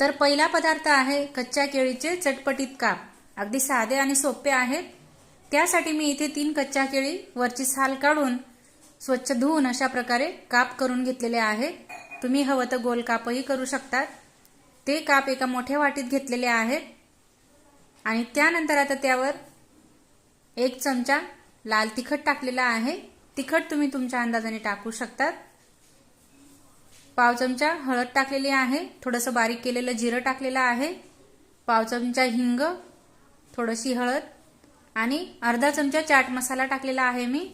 तर पहिला पदार्थ आहे कच्च्या केळीचे चटपटीत काप. अगदी साधे आणि सोपे आहेत. त्यासाठी मी इथे तीन कच्च्या केळी वरची साल काढून स्वच्छ धुवून अशा प्रकारे काप करून घेतलेले आहे. तुम्ही हवं तर गोल कापही करू शकतात. ते काप एका मोठ्या वाटीत घेतलेले आहेत आणि त्यानंतर आता त्यावर एक चमचा लाल तिखट टाकलेला आहे. तिखट तुम्ही तुमच्या अंदाजाने टाकू शकतात. पाव चमचा हळद टाकलेली आहे. थोडंसं बारीक केलेलं जिरं टाकलेलं आहे. पाव चमचा हिंग थोडीशी हळद आणि अर्धा चमचा चाट मसाला टाकलेला आहे मी.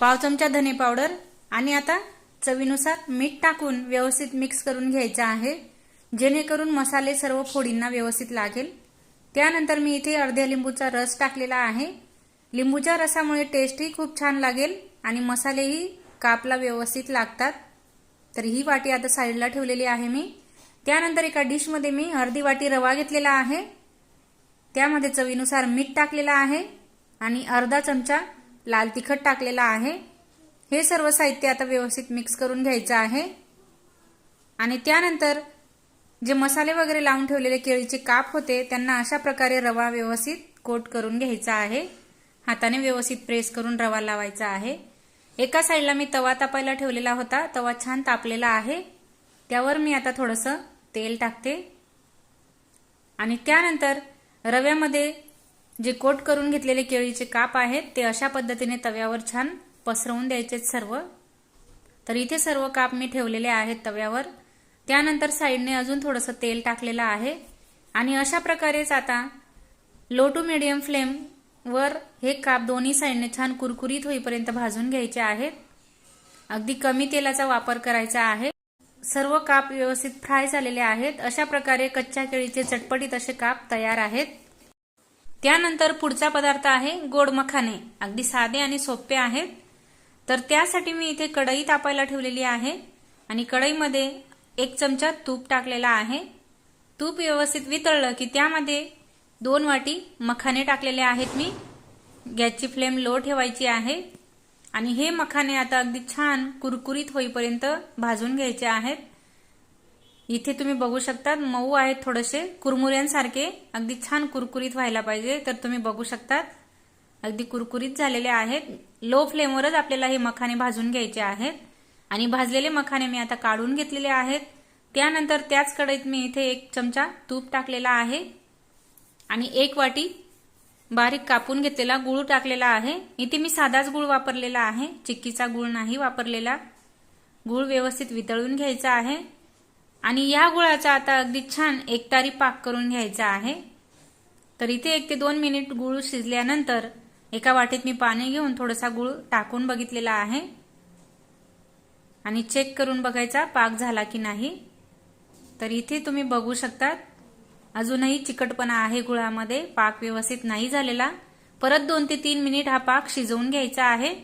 पाव चमचा धने पावडर आणि आता चवीनुसार मीठ टाकून व्यवस्थित मिक्स करून घ्यायचं आहे. जेणेकरून मसाले सर्व फोडींना व्यवस्थित लागेल. त्यानंतर मी इथे अर्ध्या लिंबूचा रस टाकलेला आहे. लिंबूच्या रसामुळे टेस्टही खूप छान लागेल आणि मसालेही कापला व्यवस्थित लागतात. तर ही वाटी आता साईडला ठेवलेली आहे मी. त्यानंतर एका डिशमध्ये मी अर्धी वाटी रवा घेतलेला आहे. त्यामध्ये चवीनुसार मीठ टाकलेलं आहे आणि अर्धा चमचा लाल तिखट टाकलेला आहे. हे सर्व साहित्य आता व्यवस्थित मिक्स करून घ्यायचं आहे. आणि त्यानंतर जे मसाले वगैरे लावून ठेवलेले केळीचे काप होते त्यांना अशा प्रकारे रवा व्यवस्थित कोट करून घ्यायचा आहे. हाताने व्यवस्थित प्रेस करून रवा लावायचा आहे. एका साईडला मी तवा तापायला ठेवलेला होता. तवा छान तापलेला आहे. त्यावर मी आता थोडंसं तेल टाकते. आणि त्यानंतर रव्यामध्ये जे कोट करून घेतलेले केळीचे काप आहेत ते अशा पद्धतीने तव्यावर छान पसरवून द्यायचे सर्व. तर इथे सर्व काप मी ठेवलेले आहेत तव्यावर. त्यानंतर साईडने अजून थोडंसं तेल टाकलेलं आहे. आणि अशा प्रकारेच आता लो टू मिडियम फ्लेमवर हे काप दोन्ही साईडने छान कुरकुरीत होईपर्यंत भाजून घ्यायचे आहेत. अगदी कमी तेलाचा वापर करायचा आहे. सर्व काप व्यवस्थित फ्राय झालेले आहेत. अशा प्रकारे कच्च्या केळीचे चटपटीत असे काप तयार आहेत. त्यानंतर पुढचा पदार्थ आहे गोड मखाने. अगदी साधे आणि सोपे आहेत. तर त्यासाठी मी इथे कढई तापायला ठेवलेली आहे आणि कढईमध्ये एक चमचा तूप टाकलेला आहे. तूप व्यवस्थित वितळलं की त्यामध्ये दोन वाटी मखाने टाकलेले आहेत मी. गॅसची फ्लेम लो ठेवायची आहे आणि हे मखाने आता अगदी छान कुरकुरीत होईपर्यंत भाजून घ्यायचे आहेत. इथे तुम्ही बघू शकता मऊ आहेत थोडेसे. कुरमुऱ्यांसारखे अगदी छान कुरकुरीत व्हायला पाहिजे तर तुम्ही बघू शकतात. अगदी कुरकुरीत झालेले आहेत. लो फ्लेमवरच आपल्याला हे मखाने भाजून घ्यायचे आहेत. आणि भाजलेले मखाने मी आता काढून घेतलेले आहेत. त्यानंतर त्याच कढईत मी इथे एक चमचा तूप टाकलेला आहे. आणि एक वाटी बारीक कापून घेतलेला गुळ टाकलेला आहे. इथे मी साधाच गुळ वापरलेला आहे. चिक्कीचा गुळ नाही वापरलेला. गुळ व्यवस्थित वितळून घ्यायचा आहे. आणि या गुळाचा आता अगदी छान एकतारी पाक करून घ्यायचा आहे. तर इथे एक ते दोन मिनिट गुळ शिजल्यानंतर एका वाटीत मी पाणी घेऊन थोडासा गुळ टाकून बघितलेला आहे. आणि चेक करून बघायचा पाक झाला की नाही. तर इथे तुम्ही बघू शकतात अजूनही चिकटपणा आहे गुळामध्ये पाक व्यवस्थित नाही झालेला. परत दोन ते तीन मिनिट हा पाक शिजवून घ्यायचा आहे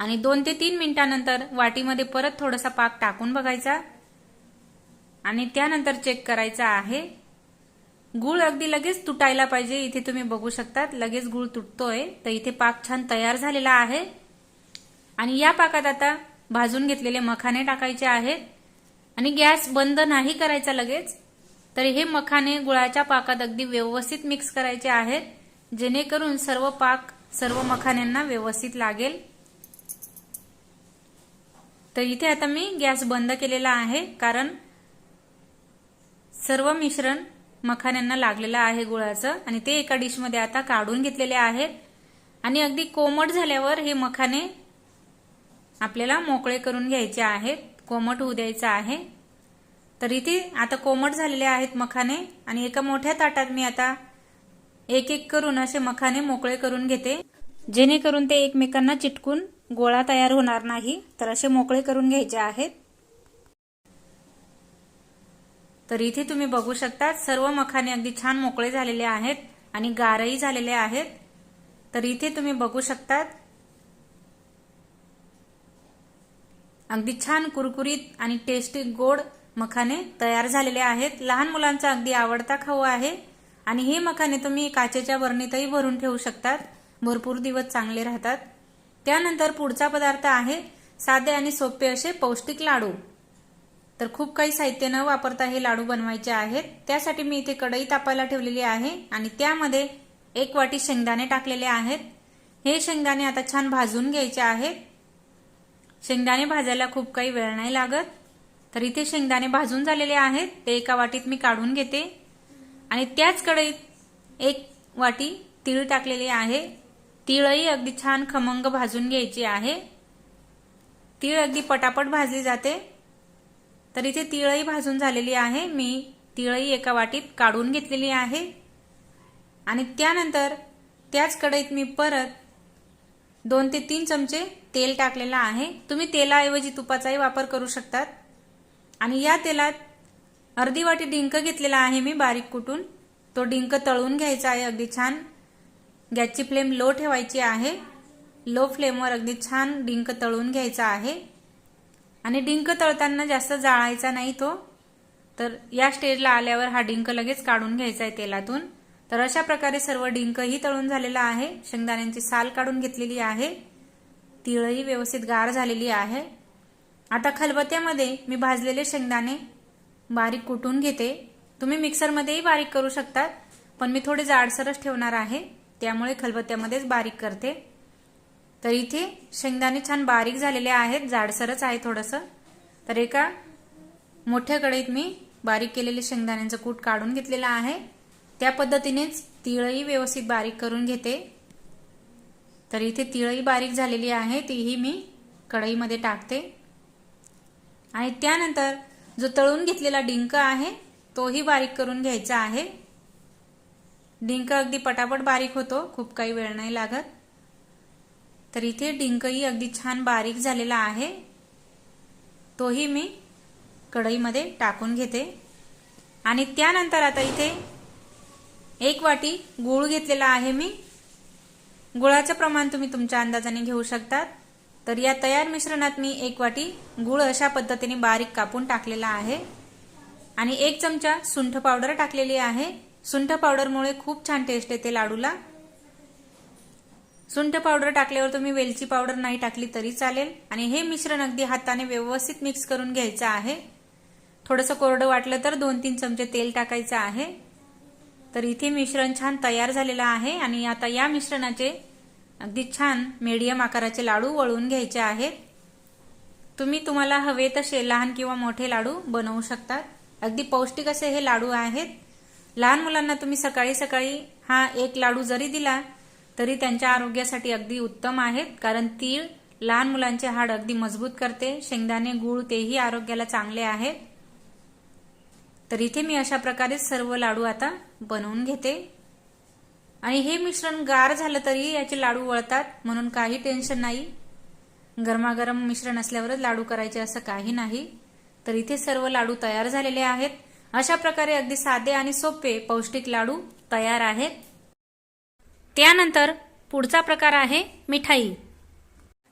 आणि दोन ते तीन मिनिटानंतर वाटीमध्ये परत थोडासा पाक टाकून बघायचा. आणि त्यानंतर चेक करायचा आहे. गुळ अगदी लगेच तुटायला पाहिजे इथे तुम्ही बघू शकतात. लगेच गुळ तुटतोय तर इथे पाक छान तयार झालेला आहे. आणि या पाकात आता भाजून घेतलेले मखाने टाकायचे आहेत. आणि गॅस बंद नाही करायचा लगेच. तर हे मखाने गुळाच्या पाकात अगदी व्यवस्थित मिक्स करायचे आहेत. जेणेकरून सर्व पाक सर्व मखान्यांना व्यवस्थित लागेल. तर इथे आता मी गॅस बंद केलेला आहे कारण सर्व मिश्रण मखान्यांना लागलेलं आहे गुळाचं आणि ते एका डिशमध्ये आता काढून घेतलेले आहेत. आणि अगदी कोमट झाल्यावर हे मखाने आपल्याला मोकळे करून घ्यायचे आहेत. कोमट होऊ द्यायचं आहे. तर इथे आता कोमट झालेले आहेत मखाने आणि एका मोठ्या ताटात मी आता एक एक करून असे मखाने मोकळे करून घेते. जेणेकरून ते एकमेकांना चिटकून गोळा तयार होणार नाही तर असे मोकळे करून घ्यायचे आहेत. तर इथे तुम्ही बघू शकता सर्व मखाने अगदी छान मोकळे झालेले आहेत आणि गारही झालेले आहेत. तर इथे तुम्ही बघू शकतात अगदी छान कुरकुरीत आणि टेस्टी गोड मखाने तयार झालेले आहेत. लहान मुलांचा अगदी आवडता खाऊ आहे. आणि हे मखाने तुम्ही काचेच्या बरणीतही भरून ठेवू शकतात. भरपूर दिवस चांगले राहतात. त्यानंतर पुढचा पदार्थ आहे साधे आणि सोपे असे पौष्टिक लाडू. तर खूप काही साहित्य न वापरता हे लाडू बनवायचे आहेत. त्यासाठी मी इथे कढई तापायला ठेवलेली आहे आणि त्यामध्ये एक वाटी शेंगदाणे टाकलेले आहेत. हे शेंगदाणे आता छान भाजून घ्यायचे आहेत. शेंगदाणे भाजायला खूप काही वेळ नाही लागत. तर इथे शेंगदाणे भाजून झालेले आहेत. ते एका वाटीत मी काढून घेते. आणि त्याच कढईत एक वाटी तीळ टाकलेली आहे. तिळही अगदी छान खमंग भाजून घ्यायची आहे. तीळ अगदी पटापट भाजली जाते. तर इथे तिळही भाजून झालेली आहे. मी तिळही एका वाटीत काढून घेतलेली आहे. आणि त्यानंतर त्याच कढईत मी परत दोन ते तीन चमचे तेल टाकलेलं आहे. तुम्ही तेलाऐवजी तुपाचाही वापर करू शकतात. आणि या तेलात अर्धी वाटी डिंक घेतलेला आहे मी बारीक कुटून. तो डिंक तळून घ्यायचा आहे अगदी छान. गॅसची फ्लेम लो ठेवायची आहे. लो फ्लेमवर अगदी छान डिंक तळून घ्यायचा आहे. आणि डिंक तळताना जास्त जाळायचा नाही तो. तर या स्टेजला आल्यावर हा डिंक लगेच काढून घ्यायचा आहे तेलातून. तर अशा प्रकारे सर्व डिंकही तळून झालेला आहे. शेंगदाण्यांची साल काढून घेतलेली आहे. तिळही व्यवस्थित गार झालेली आहे. आता खलबत्त्यामध्ये मी भाजलेले शेंगदाणे बारीक कुटून घेते. तुम्ही मिक्सरमध्येही बारीक करू शकतात पण मी थोडे जाडसरच ठेवणार आहे त्यामुळे खलबत्त्यामध्येच बारीक करते. तर इथे शेंगदाणे छान बारीक झालेले आहेत जाडसरच आहे थोडंसं. तर एका मोठ्या कढईत मी बारीक केलेले शेंगदाण्यांचं कूट काढून घेतलेलं आहे. त्या पद्धतीनेच तिळही व्यवस्थित बारीक करून घेते. तर इथे तिळही बारीक झालेली आहे तीही मी कढईमध्ये टाकते. आणि त्यानंतर जो तळून घेतलेला डिंक आहे तोही बारीक करून घ्यायचा आहे. डिंक अगदी पटापट बारीक होतो खूप काही वेळ नाही लागत. तर इथे डिंकही अगदी छान बारीक झालेला आहे. तोही मी कढईमध्ये टाकून घेते. आणि त्यानंतर आता इथे एक वाटी गूळ घेतलेला आहे मी. गुळाचं प्रमाण तुम्ही तुमच्या अंदाजाने घेऊ शकतात. तर या तयार मिश्रणात मी एक वाटी गूळ अशा पद्धतीने बारीक कापून टाकलेला आहे. आणि एक चमचा सुंठ पावडर टाकलेली आहे. सुंठ पावडरमुळे खूप छान टेस्ट येते लाडूला. सुंठ पावडर टाकल्यावर तुम्ही वेलची पावडर नाही टाकली तरी चालेल. आणि हे मिश्रण अगदी हाताने व्यवस्थित मिक्स करून घ्यायचं आहे. थोडंसं कोरडं वाटलं तर दोन तीन चमचे तेल टाकायचं आहे. तर इथे मिश्रण छान तयार झालेलं आहे. आणि आता या मिश्रणाचे अगदी छान मीडियम आकाराचे लाडू वळून घ्यायचे आहेत. तुम्ही तुम्हाला हवे तसे लहान किंवा मोठे लाडू बनवू शकतात. अगदी पौष्टिक असे हे लाडू आहेत. लहान मुलांना तुम्ही सकाळी सकाळी हा एक लाडू जरी दिला तरी त्यांच्या आरोग्यासाठी अगदी उत्तम आहेत. कारण तीळ लहान मुलांचे हाड अगदी मजबूत करते. शेंगदाणे गूळ तेही आरोग्याला चांगले आहेत. तर इथे मी अशा प्रकारे सर्व लाडू आता बनवून घेते. आणि हे मिश्रण गार झालं तरी याचे लाडू वळतात म्हणून काही टेन्शन नाही. गरमागरम मिश्रण असल्यावरच लाडू करायचे असं काही नाही. तर इथे सर्व लाडू तयार झालेले आहेत. अशा प्रकारे अगदी साधे आणि सोपे पौष्टिक लाडू तयार आहेत. त्यानंतर पुढचा प्रकार आहे मिठाई.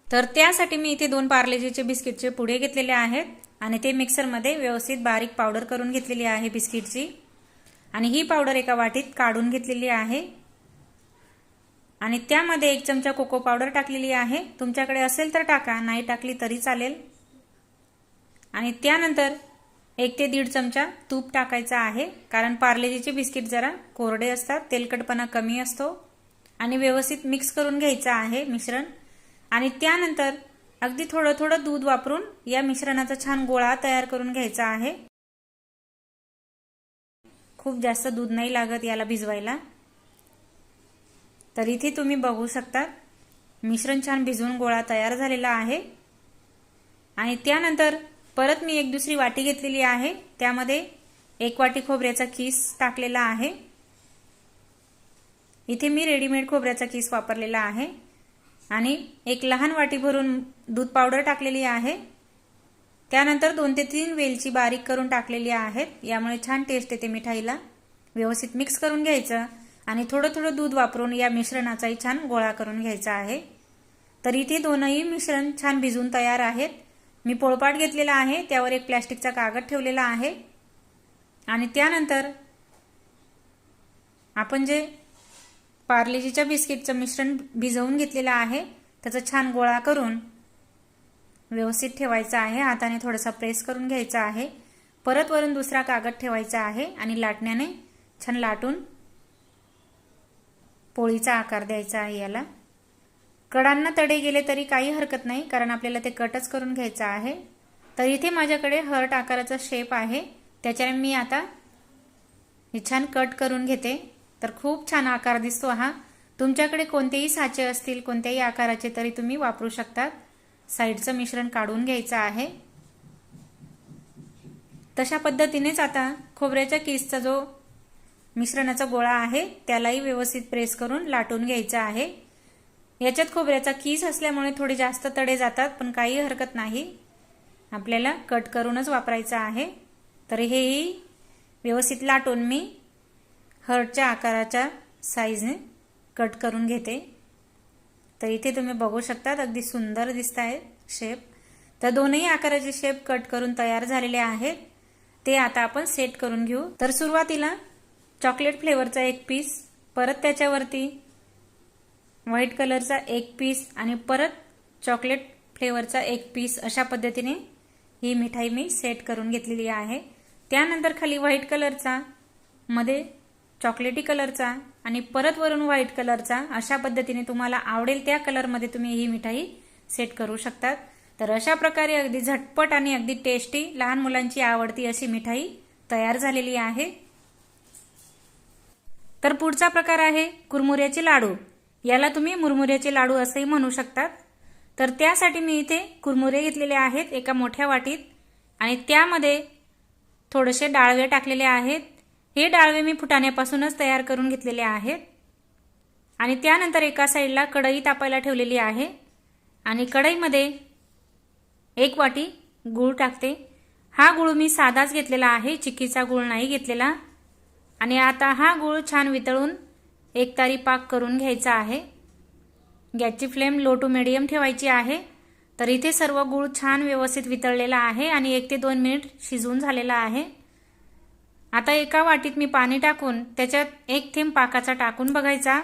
तर त्यासाठी मी इथे दोन पार्लेजीचे बिस्किटचे पुढे घेतलेले आहेत आणि ते मिक्सरमध्ये व्यवस्थित बारीक पावडर करून घेतलेली आहे बिस्किटची. आणि ही पावडर एका वाटीत काढून घेतलेली आहे. आणि त्यामध्ये एक चमचा कोको पावडर टाकलेली आहे. तुमच्याकडे असेल तर टाका नाही टाकली तरी चालेल. आणि त्यानंतर एक ते दीड चमचा तूप टाकायचा आहे. कारण पार्लेजीचे बिस्किट जरा कोरडे असतात तेलकटपणा कमी असतो. आणि व्यवस्थित मिक्स करून घ्यायचा आहे मिश्रण. आणि त्यानंतर अगदी थोडं थोडं दूध वापरून या मिश्रणाचा छान गोळा तयार करून घ्यायचा आहे. खूप जास्त दूध नाही लागत याला भिजवायला. तर इथे तुम्ही बघू शकता. मिश्रण छान भिजवून गोळा तयार झालेला आहे. आणि त्यानंतर परत मी एक दुसरी वाटी घेतलेली आहे. त्यामध्ये एक वाटी खोबऱ्याचा किस टाकलेला आहे. इथे मी रेडीमेड खोबऱ्याचा किस वापरलेला आहे. आणि एक लहान वाटी भरून दूध पावडर टाकलेली आहे. त्यानंतर दोन ते तीन वेलची बारीक करून टाकलेली आहेत यामुळे छान टेस्ट येते मिठाईला. व्यवस्थित मिक्स करून घ्यायचं. आणि थोडं थोडं दूध वापरून या मिश्रणाचाही छान गोळा करून घ्यायचा आहे. तर इथे दोनही मिश्रण छान भिजून तयार आहेत. मी पोळपाट घेतलेला आहे त्यावर एक प्लॅस्टिकचा कागद ठेवलेला आहे. आणि त्यानंतर आपण जे पार्लेजीच्या बिस्किटचं मिश्रण भिजवून घेतलेलं आहे त्याचा छान गोळा करून व्यवस्थित ठेवायचा आहे. हाताने थोडासा प्रेस करून घ्यायचा आहे. परत वरून दुसरा कागद ठेवायचा आहे आणि लाटण्याने छान लाटून पोळीचा आकार द्यायचा आहे याला. कडांना तडे गेले तरी काही हरकत नाही कारण आपल्याला ते कटच करून घ्यायचं आहे. तर इथे माझ्याकडे हर्ट आकाराचा शेप आहे. त्याच्याने मी आता हे छान कट करून घेते. तर खूप छान आकार दिसतो हा. तुमच्याकडे कोणतेही साचे असतील कोणत्याही आकाराचे तरी तुम्ही वापरू शकतात. साईडचं मिश्रण काढून घ्यायचं आहे. तशा पद्धतीनेच आता खोबऱ्याच्या किसचा जो मिश्रणाचा गोळा आहे त्यालाही व्यवस्थित प्रेस करून लाटून घ्यायचा आहे. याच्यात खोबऱ्याचा कीस असल्यामुळे थोडे जास्त तडे जातात पण काही हरकत नाही. आपल्याला कट करूनच वापरायचं आहे. तर हेही व्यवस्थित लाटून मी हर्टच्या आकाराच्या साईजने कट करून घेते. तर इथे तुम्ही बघू शकतात अगदी सुंदर दिसत आहे शेप तर दोनही आकाराचे शेप कट करून तयार झालेले आहेत. ते आता आपण सेट करून घेऊ. तर सुरुवातीला चॉकलेट फ्लेवरचा एक पीस परत त्याच्यावरती व्हाईट कलरचा एक पीस आणि परत चॉकलेट फ्लेवरचा एक पीस अशा पद्धतीने ही मिठाई मी सेट करून घेतलेली आहे. त्यानंतर खाली व्हाईट कलरचा मध्ये चॉकलेटी कलरचा आणि परत वरून व्हाईट कलरचा अशा पद्धतीने तुम्हाला आवडेल त्या कलरमध्ये तुम्ही ही मिठाई सेट करू शकतात. तर अशा प्रकारे अगदी झटपट आणि अगदी टेस्टी लहान मुलांची आवडती अशी मिठाई तयार झालेली आहे. तर पुढचा प्रकार आहे कुरमुऱ्याचे लाडू. याला तुम्ही मुरमुऱ्याचे लाडू असंही म्हणू शकतात. तर त्यासाठी मी इथे कुरमुरे घेतलेले आहेत एका मोठ्या वाटीत आणि त्यामध्ये थोडेसे डाळवे टाकलेले आहेत. हे डाळवे मी फुटाण्यापासूनच तयार करून घेतलेले आहेत. आणि त्यानंतर एका साईडला कढई तापायला ठेवलेली आहे. आणि कढईमध्ये एक वाटी गूळ टाकते. हा गूळ मी साधाच घेतलेला आहे. चिक्कीचा गूळ नाही घेतलेला. आणि आता हा गूळ छान वितळून एक तारी पाक करून घ्यायचा आहे. गॅसची फ्लेम लो टू मिडियम ठेवायची आहे. तर इथे सर्व गूळ छान व्यवस्थित वितळलेला आहे आणि एक ते दोन मिनिट शिजवून झालेला आहे. आता एका वाटीत मी पाणी टाकून त्याच्यात एक थेंब पाकाचा टाकून बघायचा.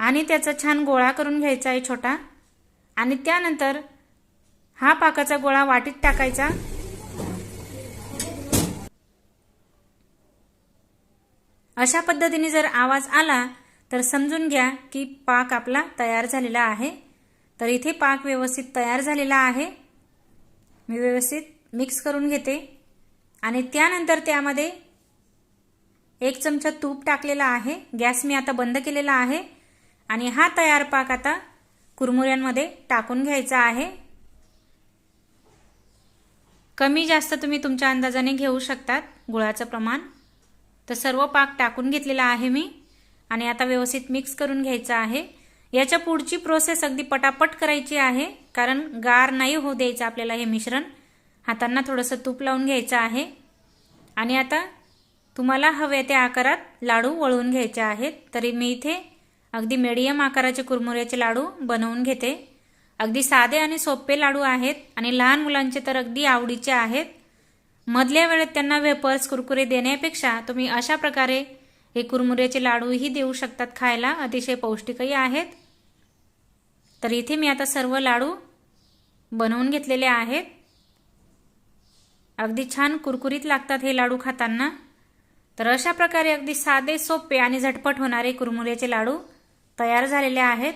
आणि त्याचा छान गोळा करून घ्यायचा आहे छोटा. आणि त्यानंतर हा पाकाचा गोळा वाटीत टाकायचा. अशा पद्धतीने जर आवाज आला तर समजून घ्या की पाक आपला तयार झालेला आहे. तर इथे पाक व्यवस्थित तयार झालेला आहे. मी व्यवस्थित मिक्स करून घेते. आणि त्यानंतर त्यामध्ये एक चमचा तूप टाकलेला आहे. गॅस मी आता बंद केलेला आहे. आणि हा तयार पाक आता कुरमुऱ्यांमध्ये टाकून घ्यायचा आहे. कमी जास्त तुम्ही तुमच्या अंदाजाने घेऊ शकतात गुळाचं प्रमाण. तर सर्व पाक टाकून घेतलेला आहे मी. आणि आता व्यवस्थित मिक्स करून घ्यायचं आहे. याच्या पुढची प्रोसेस अगदी पटापट करायची आहे कारण गार नाही होऊ द्यायचं आपल्याला हे मिश्रण. हातांना थोडंसं तूप लावून घ्यायचं आहे. आणि आता तुम्हाला हव्या त्या आकारात लाडू वळवून घ्यायचे आहेत. तरी मी इथे अगदी मिडियम आकाराचे कुरमुऱ्याचे लाडू बनवून घेते. अगदी साधे आणि सोपे लाडू आहेत. आणि लहान मुलांचे तर अगदी आवडीचे आहेत. मधल्या वेळेत त्यांना वेपर्स कुरकुरे देण्यापेक्षा तुम्ही अशा प्रकारे हे कुरमुऱ्याचे लाडूही देऊ शकतात खायला. अतिशय पौष्टिकही आहेत. तर इथे मी आता सर्व लाडू बनवून घेतलेले आहेत. अगदी छान कुरकुरीत लागतात हे लाडू खाताना. तर अशा प्रकारे अगदी साधे सोपे आणि झटपट होणारे कुरमुऱ्याचे लाडू तयार झालेले आहेत.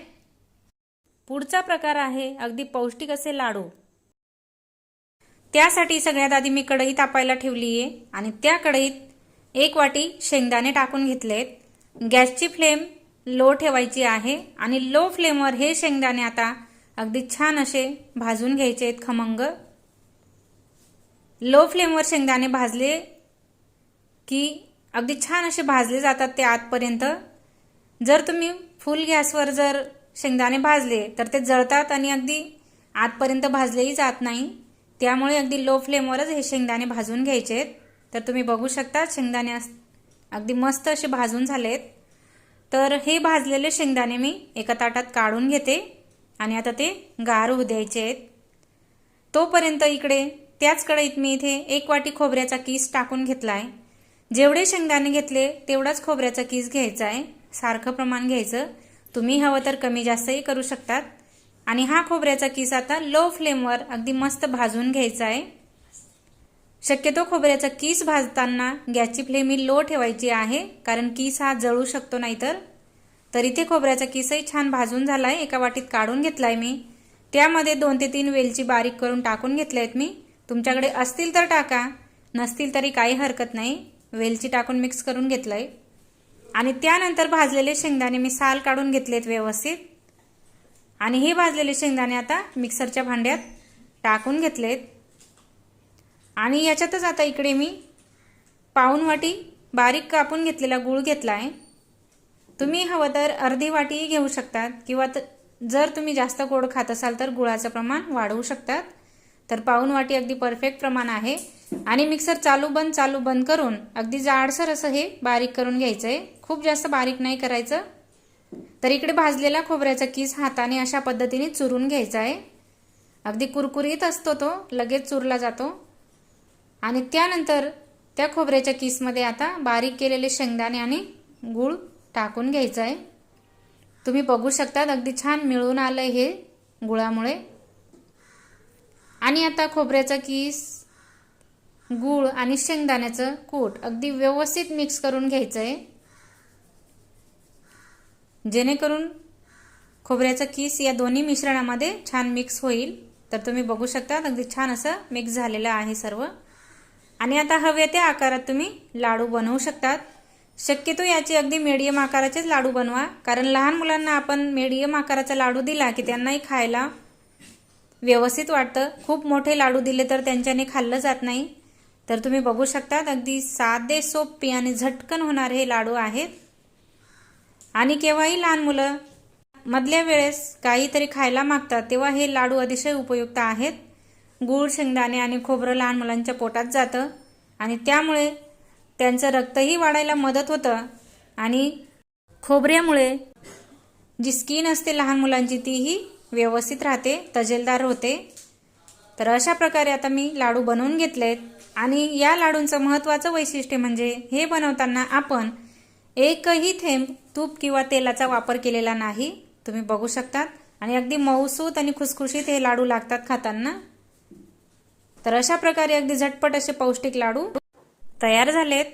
पुढचा प्रकार आहे अगदी पौष्टिक असे लाडू. त्यासाठी सगळ्यात आधी मी कढई तापायला ठेवली आहे आणि त्या कढईत एक वाटी शेंगदाणे टाकून घेतलेत. गॅसची फ्लेम लो ठेवायची आहे आणि लो फ्लेमवर हे शेंगदाणे आता अगदी छान असे भाजून घ्यायचे आहेत खमंग. लो फ्लेमवर शेंगदाणे भाजले की अगदी छान असे भाजले जातात ते आतपर्यंत. जर तुम्ही फुल गॅसवर जर शेंगदाणे भाजले तर ते जळतात आणि अगदी आतपर्यंत भाजलेही जात नाही. त्यामुळे अगदी लो फ्लेमवरच हे शेंगदाणे भाजून घ्यायचे आहेत. तर तुम्ही बघू शकता शेंगदाणे अगदी मस्त असे भाजून झालेत. तर हे भाजलेले शेंगदाणे मी एका ताटात काढून घेते आणि आता ते गार होऊ द्यायचे आहेत. तोपर्यंत इकडे त्याच कढईत मी इथे एक वाटी खोबऱ्याचा किस टाकून घेतला आहे जेवढे शेंगदाणे घेतले तेवढाच खोबऱ्याचा किस घ्यायचा आहे. सारखं प्रमाण घ्यायचं. तुम्ही हवं तर कमी जास्तही करू शकतात. आणि हा खोबऱ्याचा किस आता लो फ्लेमवर अगदी मस्त भाजून घ्यायचा आहे. शक्यतो खोबऱ्याचा किस भाजताना गॅसची फ्लेम ही लो ठेवायची आहे कारण किस हा जळू शकतो नाहीतर. तर इथे खोबऱ्याचा किसही छान भाजून झाला आहे एका वाटीत काढून घेतला आहे मी. त्यामध्ये दोन ते तीन वेलची बारीक करून टाकून घेतल्या आहेत मी. तुमच्याकडे असतील तर टाका नसतील तरी काही हरकत नाही. वेलची टाकून मिक्स करून घेतलं आहे आणि त्यानंतर भाजलेले शेंगदाणे मी साल काढून घेतलेत व्यवस्थित. आणि हे भाजलेले शेंगदाणे आता मिक्सरच्या भांड्यात टाकून घेतलेत. आणि याच्यातच आता इकडे मी पाऊन वाटी बारीक कापून घेतलेला गूळ घेतला आहे तुम्ही हवं तर अर्धी वाटीही घेऊ शकतात किंवा त जर तुम्ही जास्त गोड खात असाल तर गुळाचं प्रमाण वाढवू शकतात. तर पाऊन वाटी अगदी परफेक्ट प्रमाण आहे. आणि मिक्सर चालू बंद चालू बंद करून अगदी जाडसर असं हे बारीक करून घ्यायचं आहे खूप जास्त बारीक नाही करायचं. तर इकडे भाजलेला खोबऱ्याचा किस हाताने अशा पद्धतीने चुरून घ्यायचा आहे. अगदी कुरकुरीत असतो तो लगेच चुरला जातो. आणि त्यानंतर त्या खोबऱ्याच्या किसमध्ये आता बारीक केलेले शेंगदाणे आणि गूळ टाकून घ्यायचं आहे. तुम्ही बघू शकतात अगदी छान मिळून आलं हे गुळामुळे. आणि आता खोबऱ्याचा किस गूळ आणि शेंगदाण्याचं कूट अगदी व्यवस्थित मिक्स करून घ्यायचं आहे. जेणेकरून खोबऱ्याचा किस या दोन्ही मिश्रणामध्ये छान मिक्स होईल. तर तुम्ही बघू शकता अगदी छान असं मिक्स झालेलं आहे सर्व. आणि आता हवे त्या आकारात तुम्ही लाडू बनवू शकतात. शक्यतो याचे अगदी मीडियम आकाराचेच लाडू बनवा. कारण लहान मुलांना आपण मीडियम आकाराचा लाडू दिला की त्यांनाही खायला व्यवस्थित वाटतं. खूप मोठे लाडू दिले तर त्यांच्याने खाल्लं जात नाही. तर तुम्ही बघू शकतात अगदी साधे सोपे आणि झटकन होणारे हे लाडू आहेत. आणि केव्हाही लहान मुलं मधल्या वेळेस काहीतरी खायला मागतात तेव्हा हे लाडू अतिशय उपयुक्त आहेत. गूळ शेंगदाणे आणि खोबरं लहान मुलांच्या पोटात जातं आणि त्यामुळे त्यांचं रक्तही वाढायला मदत होतं आणि खोबऱ्यामुळे जी स्किन असते लहान मुलांची तीही व्यवस्थित राहते तजेलदार होते. तर अशा प्रकारे आता मी लाडू बनवून घेतलेत आणि या लाडूंचं महत्त्वाचं वैशिष्ट्य म्हणजे हे बनवताना आपण एकही थेंब तूप किंवा तेलाचा वापर केलेला नाही. तुम्ही बघू शकतात. आणि अगदी मऊसूत आणि खुसखुशीत हे लाडू लागतात खाताना. तर अशा प्रकारे अगदी झटपट असे पौष्टिक लाडू तयार झालेत.